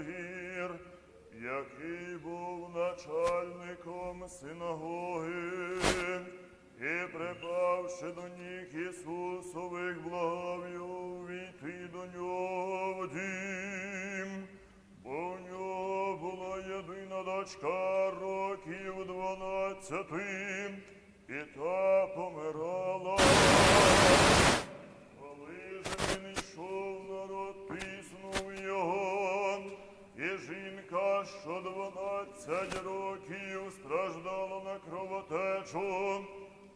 Ягір, який був начальником синагоги, і припавши до ніг Ісусових, благав його війти до нього в дім, бо в нього була єдина дочка років дванадцяти, і та помирала. Що дванадцять років страждала на кровотечу,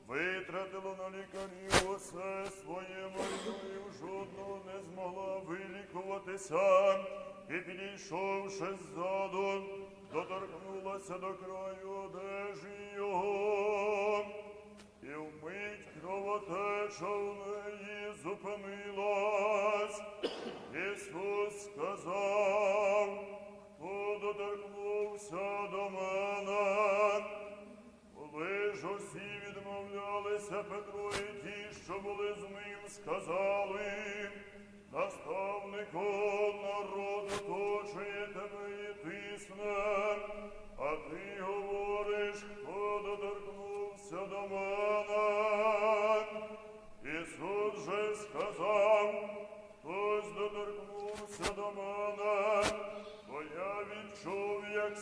витратила на лікарів усе своє і жодного не змогла вилікуватися, і підійшовши ззаду, доторкнулася до краю одежі його. І вмить кровотеча в неї зупинилась. Ісус сказав, доторкнувся до мене. Коли ж усі відмовлялися Петро і ті, що були з ним, сказали, наставнику народ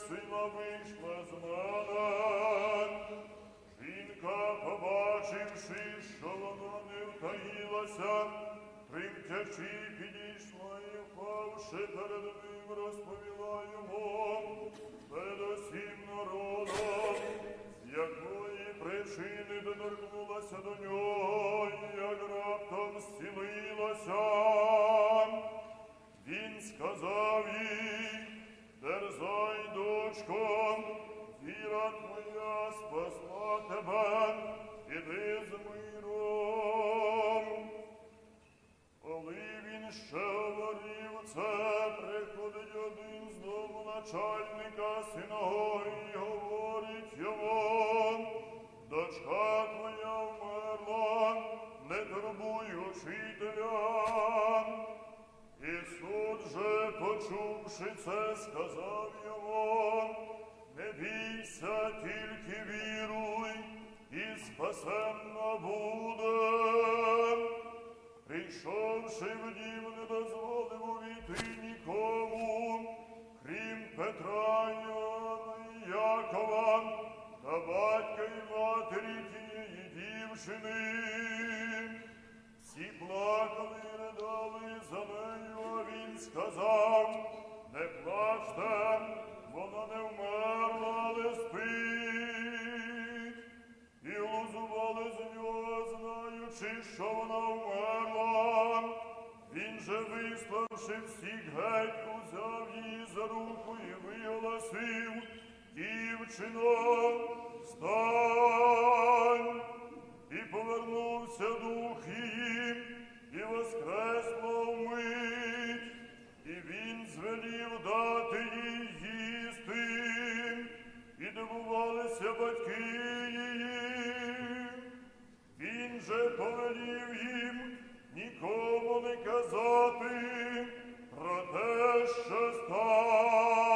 сила вийшла з мене. Жінка, побачивши, що вона не втаїлася, тремтячи, підійшла і впавши перед ним, розповіла йому перед усім народом, з якої причини доторкнулася до нього, як раптом зцілилася. Він сказав начальника синагоги і говорить йому, дочка твоя вмерла, не турбуй учителя. Ісус же, почувши це, сказав йому, не бійся, тільки віруй, і спасенна буде. Петра, Іоанна і Якова, та батька і матері тієї дівчини. Всі плакали і ридали за нею, а він сказав, не плачте, вона не вмерла, але спить. І лузували з нього, знаючи, що вона вмерла. Він же, виславши всіх геть, узяв її за руку і виголосив дівчино, стань, і повернувся дух її, і воскресло вмить, і він звелів дати їй їсти, і дивувалися батьки її, він же повелів їм нікому не казати про те, що стало.